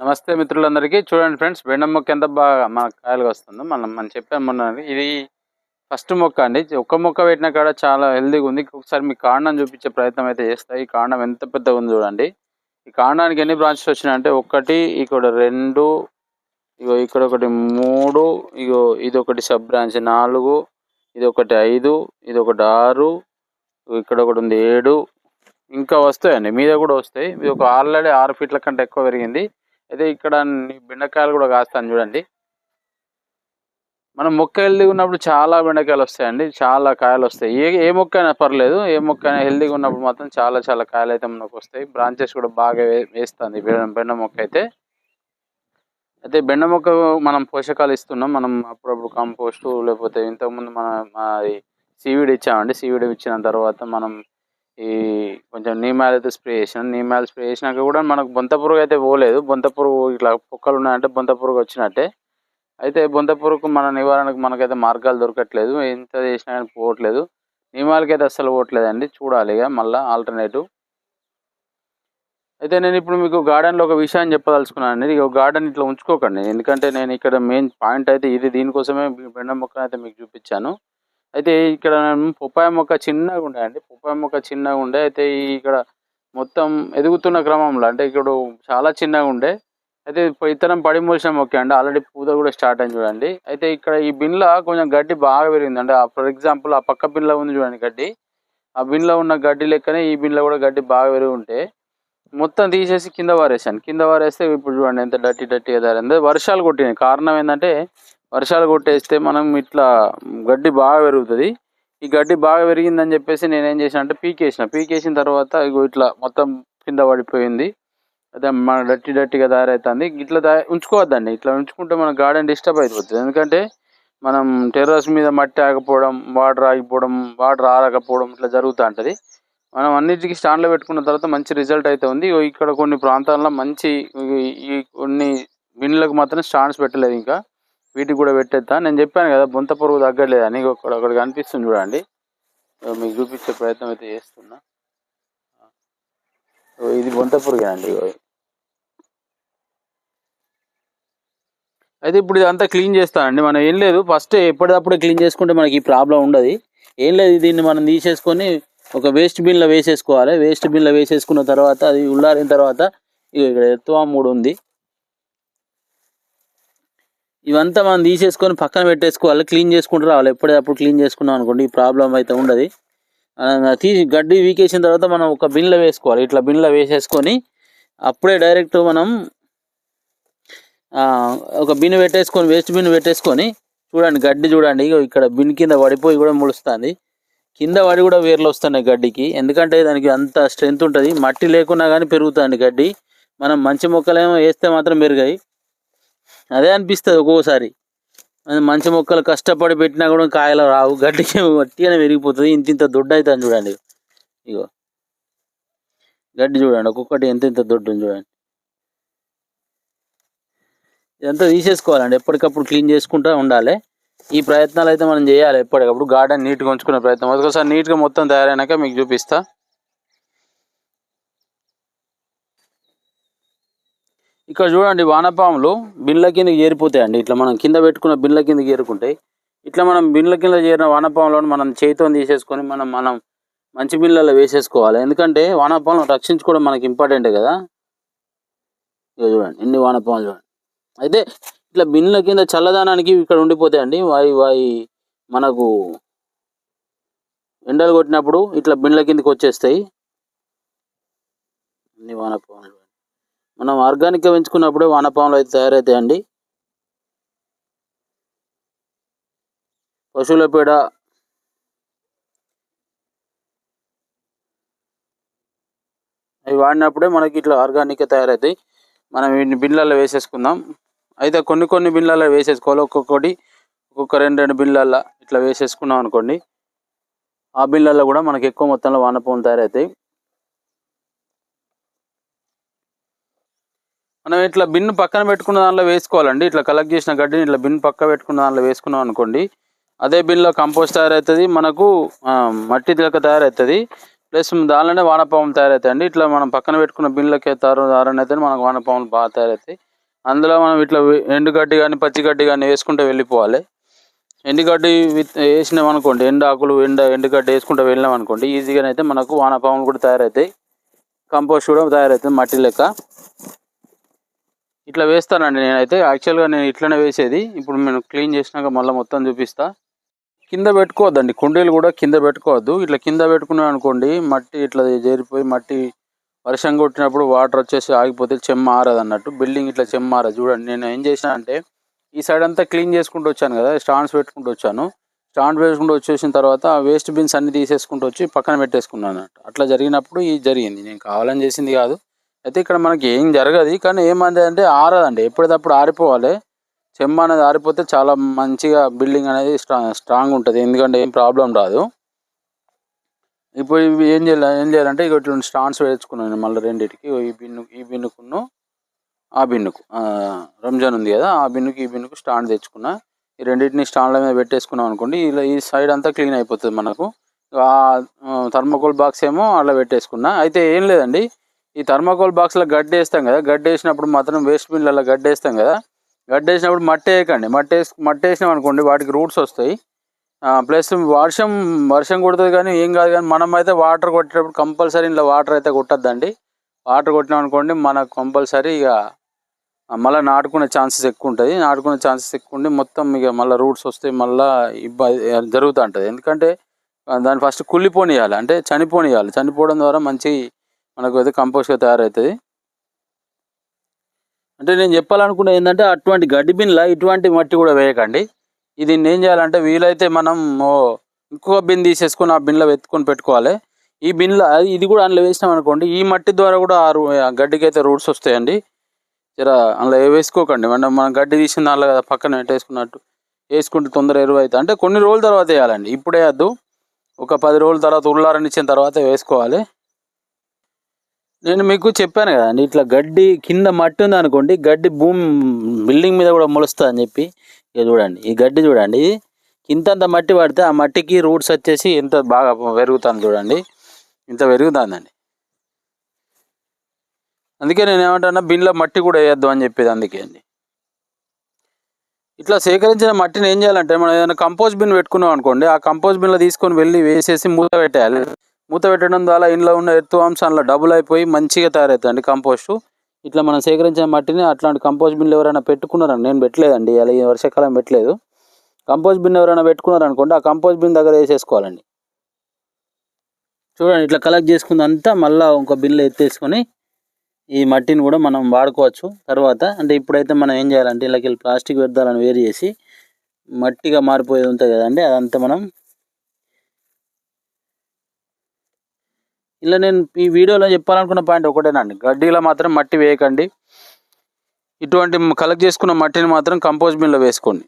నమస్తే మిత్రులందరికీ. చూడండి ఫ్రెండ్స్ బెండం మొక్క ఎంత బాగా మన కాయలుగా వస్తుందో. మనం మనం చెప్పాము మొన్న ఇది ఫస్ట్ మొక్క అండి. ఒక్క మొక్క పెట్టిన కాడ చాలా హెల్దీగా ఉంది. ఒకసారి మీ కాండం చూపించే ప్రయత్నం అయితే చేస్తాయి ఈ కాండం ఎంత పెద్దగా ఉంది చూడండి. ఈ కాండానికి ఎన్ని బ్రాంచెస్ వచ్చినాయంటే ఒకటి ఇక్కడ రెండు ఇగో ఇక్కడ ఒకటి మూడు ఇగో ఇది ఒకటి సబ్ బ్రాంచ్ నాలుగు ఇది ఒకటి ఐదు ఇది ఒకటి ఆరు ఇక్కడ ఒకటి ఉంది ఏడు. ఇంకా వస్తాయండి. మీద కూడా వస్తాయి. ఇది ఒక ఆల్రెడీ ఆరు ఫీట్ల కంటే ఎక్కువ పెరిగింది. అయితే ఇక్కడ బెండకాయలు కూడా కాస్తాను చూడండి. మనం మొక్క హెల్దీగా ఉన్నప్పుడు చాలా బెండకాయలు వస్తాయండి. చాలా కాయలు వస్తాయి. ఏ ఏ మొక్క అయినా పర్లేదు. ఏ మొక్క అయినా హెల్దీగా ఉన్నప్పుడు మాత్రం చాలా చాలా కాయలు అయితే మనకు వస్తాయి. బ్రాంచెస్ కూడా బాగా వే- వేస్తుంది బెండ మొక్క అయితే. అయితే బెండ మొక్క మనం పోషకాలు ఇస్తున్నాం. మనం అప్పుడప్పుడు కంపోస్టు లేకపోతే ఇంతకుముందు మన సీవీడి ఇచ్చామండి. సీవీడి ఇచ్చిన తర్వాత మనం ఈ కొంచెం నీమాల్ అయితే స్ప్రే చేసినాం. నీమాల్ స్ప్రే చేసినాక కూడా మనకు బొంత పురుగు అయితే పోలేదు. బొంత పురుగు ఇట్లా పొక్కలు ఉన్నాయంటే బొంత పురుగు వచ్చినట్టే. అయితే బొంత పురుగుకు మన నివారణకు మనకైతే మార్గాలు దొరకట్లేదు. ఎంత చేసినా కానీ పోవట్లేదు. నియమాలకి అయితే అస్సలు పోవట్లేదండి. చూడాలి ఇక మళ్ళీ ఆల్టర్నేటివ్. అయితే నేను ఇప్పుడు మీకు గార్డెన్లో ఒక విషయాన్ని చెప్పదలుచుకున్నాను అండి. ఇక గార్డెన్ ఇట్లా ఉంచుకోకండి. ఎందుకంటే నేను ఇక్కడ మెయిన్ పాయింట్ అయితే ఇది. దీనికోసమే బెండ మొక్కను అయితే మీకు చూపించాను. అయితే ఇక్కడ నేను పొప్పాయ మొక్క చిన్నగా ఉండే అండి పొప్పాయ మొక్క చిన్నగా ఉండే. అయితే ఇక్కడ మొత్తం ఎదుగుతున్న క్రమంలో అంటే ఇక్కడ చాలా చిన్నగా ఉండే. అయితే ఇతరం పడి మూసిన మొక్క అండి. ఆల్రెడీ పూత కూడా స్టార్ట్ అయింది చూడండి. అయితే ఇక్కడ ఈ బిన్లో కొంచెం గడ్డి బాగా పెరిగింది అంటే ఫర్ ఎగ్జాంపుల్ ఆ పక్క బిన్లో ఉంది చూడండి గడ్డి. ఆ బిన్లో ఉన్న గడ్డి లెక్కనే ఈ బిన్లో కూడా గడ్డి బాగా పెరిగి ఉంటే మొత్తం తీసేసి కింద పారేసాను కింద వారేస్తే ఇప్పుడు చూడండి ఎంత డట్టి డట్టిగా తయారైంది. వర్షాలు కొట్టినాయి. కారణం ఏంటంటే వర్షాలు కొట్టేస్తే మనం ఇట్లా గడ్డి బాగా పెరుగుతుంది. ఈ గడ్డి బాగా పెరిగిందని చెప్పేసి నేను ఏం చేసిన అంటే పీకేసిన. పీకేసిన తర్వాత ఇగో ఇట్లా మొత్తం కింద పడిపోయింది. అదే మన డట్టి డట్టిగా తయారవుతుంది ఇట్లా తయారు ఉంచుకోవద్దండి. ఇట్లా ఉంచుకుంటే మన గార్డెన్ డిస్టర్బ్ అయిపోతుంది. ఎందుకంటే మనం టెర్రస్ మీద మట్టి ఆగిపోవడం వాటర్ ఆగిపోవడం వాటర్ ఆరకపోవడం ఇట్లా జరుగుతూ ఉంటుంది మనం అన్నిటికీ స్టాండ్లో పెట్టుకున్న తర్వాత మంచి రిజల్ట్ అయితే ఉంది. ఇక్కడ కొన్ని ప్రాంతాల్లో మంచి ఈ- ఈ కొన్ని బిన్లకు మాత్రం స్టాండ్స్ పెట్టలేదు ఇంకా. వీటికి కూడా పెట్టేస్తా నేను చెప్పాను కదా బొంత పురుగు తగ్గలేదని అని ఇక్కడ ఒకటి కనిపిస్తుంది చూడండి. మీకు చూపించే ప్రయత్నం అయితే చేస్తున్నా. ఇది బొంత పురుగే అండి? అయితే ఇప్పుడు ఇదంతా క్లీన్ చేస్తానండి. మనం ఏం లేదు ఫస్ట్ ఎప్పటికప్పుడు క్లీన్ చేసుకుంటే మనకి ఈ ప్రాబ్లం ఉండదు. ఏం లేదు దీన్ని మనం తీసేసుకొని ఒక వేస్ట్ బిన్లో వేసేసుకోవాలి. వేస్ట్ బిన్లో వేసేసుకున్న తర్వాత అది ఉల్లారిన తర్వాత ఇగో ఇక్కడ ఎత్తువా మూడు ఉంది. ఇవంతా మనం తీసేసుకొని పక్కన పెట్టేసుకోవాలి క్లీన్ చేసుకుంటూ రావాలి. ఎప్పటికప్పుడు క్లీన్ చేసుకున్నాం అనుకోండి ఈ ప్రాబ్లం అయితే ఉండదు. తీసి గడ్డి వీకేసిన తర్వాత మనం ఒక బిన్లో వేసుకోవాలి. ఇట్లా బిన్లో వేసేసుకొని అప్పుడే డైరెక్ట్ మనం ఒక బిన్ పెట్టేసుకొని వేస్ట్ బిన్ పెట్టేసుకొని చూడండి గడ్డి చూడండి ఇగో ఇక్కడ బిన్ కింద పడిపోయి కూడా ముడుస్తుంది. కింద పడి కూడా వేర్లు వస్తున్నాయి గడ్డికి. ఎందుకంటే దానికి అంత స్ట్రెంత్ ఉంటుంది. మట్టి లేకున్నా కానీ పెరుగుతుంది గడ్డి. మనం మంచి మొక్కలేమో వేస్తే మాత్రం పెరిగాయి అదే అనిపిస్తుంది ఒక్కోసారి. మంచి మొక్కలు కష్టపడి పెట్టినా కూడా కాయలు రావు గడ్డికి వట్టిగానే విరిగిపోతుంది ఇంత ఇంత దొడ్డు అవుతుంది చూడండి. ఇగో. గడ్డి చూడండి ఒక్కొక్కటి ఎంత ఇంత దొడ్డు ఉంది చూడండి. ఇదంతా తీసేసుకోవాలండి ఎప్పటికప్పుడు క్లీన్ చేసుకుంటూ ఉండాలి. ఈ ప్రయత్నాలు అయితే మనం చేయాలి ఎప్పటికప్పుడు గార్డెన్ నీట్గా ఉంచుకునే ప్రయత్నం. ఒకసారి నీట్గా మొత్తం తయారైనాక మీకు చూపిస్తా. ఇక్కడ చూడండి వానపాములు బిన్ల కిందకి చేరిపోతాయండి. ఇట్లా మనం కింద పెట్టుకున్న బిన్ల కిందకి చేరుకుంటాయి ఇట్లా మనం బిన్ల కింద చేరిన వానపాములను మనం చేతితో తీసేసుకొని మనం మనం మంచి బిన్లలో వేసేసుకోవాలి. ఎందుకంటే వానపాములను రక్షించుకోవడం మనకి ఇంపార్టెంటే కదా. ఇక చూడండి ఎన్ని వానపాములు చూడండి. అయితే ఇట్లా బిన్ల కింద చల్లదనానికి ఇక్కడ ఉండిపోతాయండి. వాయి వాయి మనకు ఎండలు కొట్టినప్పుడు ఇట్లా బిన్ల కిందకి వచ్చేస్తాయి. అన్ని వానపాములు. మనం ఆర్గానిక్గా పెంచుకున్నప్పుడే వానపాములు అయితే తయారవుతాయండి పశువుల పేడ. అవి వాడినప్పుడే మనకి ఇట్లా ఆర్గానిక్గా తయారవుతాయి మనం వీటిని బిన్లలో వేసేసుకుందాం. అయితే కొన్ని కొన్ని బిన్లలో వేసేసుకోవాలి. ఒక్కొక్కటి ఒక్కొక్క రెండు రెండు బిన్లల్లో ఇట్లా వేసేసుకున్నాం అనుకోండి. ఆ బిన్లలో కూడా మనకి ఎక్కువ మొత్తంలో వానపాములు తయారవుతాయి మనం ఇట్లా బిన్ను పక్కన పెట్టుకున్న దాంట్లో వేసుకోవాలండి. ఇట్లా కలెక్ట్ చేసిన గడ్డిని ఇట్లా బిన్ పక్క పెట్టుకున్న దానిలో వేసుకున్నాం అనుకోండి అదే బిన్లో కంపోస్ట్ తయారవుతుంది. మనకు మట్టి లెక్క తయారవుతుంది. ప్లస్ దానిలోనే వానపాములు తయారవుతాయండి ఇట్లా మనం పక్కన పెట్టుకున్న బిన్లకి తారు దారని అయితే మనకు వానపాములు బాగా తయారవుతాయి. అందులో మనం ఇట్లా ఎండుగడ్డి కానీ పచ్చిగడ్డి కానీ వేసుకుంటూ వెళ్ళిపోవాలి. ఎండుగడ్డి విత్ వేసినాం అనుకోండి ఎండు ఆకులు ఎండ ఎండుగడ్డి వేసుకుంటూ వెళ్ళినాం అనుకోండి ఈజీగానైతే అయితే మనకు వానపాములు కూడా తయారవుతాయి. కంపోస్ట్ కూడా తయారవుతుంది మట్టి లెక్క. ఇట్లా వేస్తానండి నేనైతే. యాక్చువల్గా నేను ఇట్లనే వేసేది. ఇప్పుడు నేను క్లీన్ చేసినాక మళ్ళీ మొత్తం చూపిస్తా. కింద పెట్టుకోవద్దండి. కుండీలు కూడా కింద పెట్టుకోవద్దు. ఇట్లా కింద పెట్టుకున్నాం అనుకోండి మట్టి ఇట్లా చేరిపోయి మట్టి వర్షం కొట్టినప్పుడు వాటర్ వచ్చేసి ఆగిపోతే చెమ్మ ఆరదు అన్నట్టు. బిల్డింగ్ ఇట్లా చెమ్మ ఆరదు. చూడండి నేను ఏం చేసిన అంటే ఈ సైడ్ అంతా క్లీన్ చేసుకుంటూ వచ్చాను కదా. స్టాండ్స్ పెట్టుకుంటూ వచ్చాను. స్టాండ్ వేసుకుంటూ వచ్చేసిన తర్వాత వేస్ట్ బిన్స్ అన్ని తీసేసుకుంటూ వచ్చి పక్కన పెట్టేసుకున్నాను అన్నట్టు. అట్లా జరిగినప్పుడు ఇది జరిగింది. నేను కావాలని చేసింది కాదు. అయితే ఇక్కడ మనకి ఏం జరగదు. కానీ ఏమంది అంటే ఆరదండి. ఎప్పటికప్పుడు ఆరిపోవాలి. చెమ్మ అనేది ఆరిపోతే చాలా మంచిగా బిల్డింగ్ అనేది స్ట్రాంగ్ ఉంటుంది. ఎందుకంటే ఏం ప్రాబ్లం రాదు. ఇప్పుడు ఇవి ఏం చేయాలి ఏం చేయాలంటే ఇక ఇట్లా స్టాండ్స్ వేసుకున్నాను మళ్ళీ రెండింటికి. ఈ బిన్ను ఈ బిన్నుకును ఆ బిన్నుకు. రంజాన్ ఉంది కదా ఆ బిన్నుకి ఈ బిన్నుకు స్టాండ్ తెచ్చుకున్నా. ఈ రెండింటిని స్టాండ్ల మీద పెట్టేసుకున్నాం అనుకోండి ఇలా ఈ సైడ్ అంతా క్లీన్ అయిపోతుంది మనకు. ఆ థర్మోకోల్ బాక్స్ ఏమో అలా పెట్టేసుకున్నా. అయితే ఏం లేదండి. ఈ థర్మాకోల్ బాక్స్లో గడ్డి వేస్తాం కదా గడ్డి వేసినప్పుడు మాత్రం వేస్ట్ బిన్లలో గడ్డి వేస్తాం కదా. గడ్డి వేసినప్పుడు మట్టి వేయకండి మట్టి వేసి మట్టి వేసినాం అనుకోండి వాటికి రూట్స్ వస్తాయి. ప్లస్ వర్షం వర్షం కొడుతుంది కానీ ఏం కాదు కానీ మనం అయితే వాటర్ కొట్టేటప్పుడు కంపల్సరీ ఇంట్లో వాటర్ అయితే కొట్టద్దండి. వాటర్ కొట్టినాం అనుకోండి మనకు కంపల్సరీ ఇక మళ్ళీ నాటుకునే ఛాన్సెస్ ఎక్కువ ఉంటుంది నాటుకునే ఛాన్సెస్ ఎక్కువ ఉండి మొత్తం ఇక మళ్ళీ రూట్స్ వస్తాయి మళ్ళీ ఇబ్బంది జరుగుతూ ఉంటుంది. ఎందుకంటే దాన్ని ఫస్ట్ కుళ్ళిపోనియాలి అంటే చనిపోనియాలి చనిపోవడం ద్వారా మంచి మనకు అయితే కంపోస్ట్గా తయారవుతుంది అంటే నేను చెప్పాలనుకున్నది ఏంటంటే అటువంటి గడ్డి బిన్ల ఇటువంటి మట్టి కూడా వేయకండి. ఇది ఏం చేయాలంటే వీలైతే మనం ఇంకొక బిన్ తీసేసుకొని ఆ బిన్లో వెతుకొని పెట్టుకోవాలి. ఈ బిన్లో ఇది కూడా అందులో వేసినాం అనుకోండి ఈ మట్టి ద్వారా కూడా ఆ రూ- గడ్డికి అయితే రూట్స్ వస్తాయండి. జర అందులో వేసుకోకండి. మనం మనం గడ్డి తీసిన దానిలో కదా పక్కన పెట్టేసుకున్నట్టు వేసుకుంటే తొందర ఎరువు అవుతుంది అంటే కొన్ని రోజుల తర్వాత వేయాలండి. ఇప్పుడే వద్దు. ఒక పది రోజుల తర్వాత ఉల్లారనిచ్చిన తర్వాత వేసుకోవాలి. నేను మీకు చెప్పాను కదండి ఇట్లా గడ్డి కింద మట్టి ఉంది అనుకోండి గడ్డి భూమి బిల్డింగ్ మీద కూడా మొలుస్తుంది అని చెప్పి ఇది చూడండి ఈ గడ్డి చూడండి ఇంతంత మట్టి పడితే ఆ మట్టికి రూట్స్ వచ్చేసి ఎంత బాగా పెరుగుతుంది చూడండి ఇంత పెరుగుతుందండి. అందుకే నేను ఏమంటాను బిన్లో మట్టి కూడా వేయద్దు అని చెప్పేది అందుకే అండి. ఇట్లా సేకరించిన మట్టిని ఏం చేయాలంటే మనం ఏదైనా కంపోస్ట్ బిన్ పెట్టుకున్నాం అనుకోండి ఆ కంపోస్ట్ బిన్లో తీసుకొని వెళ్ళి వేసేసి మూత పెట్టేయాలి మూత పెట్టడం ద్వారా ఇంట్లో ఉన్న ఎత్తు అంశాల్లో డబుల్ అయిపోయి మంచిగా తయారవుతుంది కంపోస్టు. ఇట్లా మనం సేకరించిన మట్టిని అట్లాంటి కంపోస్ట్ బిన్లు ఎవరైనా పెట్టుకున్నారని నేను పెట్టలేదండి. అలా ఈ వర్షాకాలం పెట్టలేదు. కంపోస్ట్ బిన్ ఎవరైనా పెట్టుకున్నారనుకోండి ఆ కంపోస్ట్ బిన్ దగ్గర వేసేసుకోవాలండి. చూడండి ఇట్లా కలెక్ట్ చేసుకుందంతా మళ్ళీ ఇంకో బిన్లో ఎత్తేసుకొని ఈ మట్టిని కూడా మనం వాడుకోవచ్చు. తర్వాత అంటే ఇప్పుడైతే మనం ఏం చేయాలంటే ఇలాకి ప్లాస్టిక్ వ్యర్థాలను వేరు చేసి మట్టిగా మారిపోయేది ఉంటుంది కదండి అదంతా మనం ఇలా నేను ఈ వీడియోలో చెప్పాలనుకున్న పాయింట్ ఒకటేనండి. గడ్డీలో మాత్రం మట్టి వేయకండి. ఇటువంటి కలెక్ట్ చేసుకున్న మట్టిని మాత్రం కంపోజ్ బిన్లో వేసుకోండి.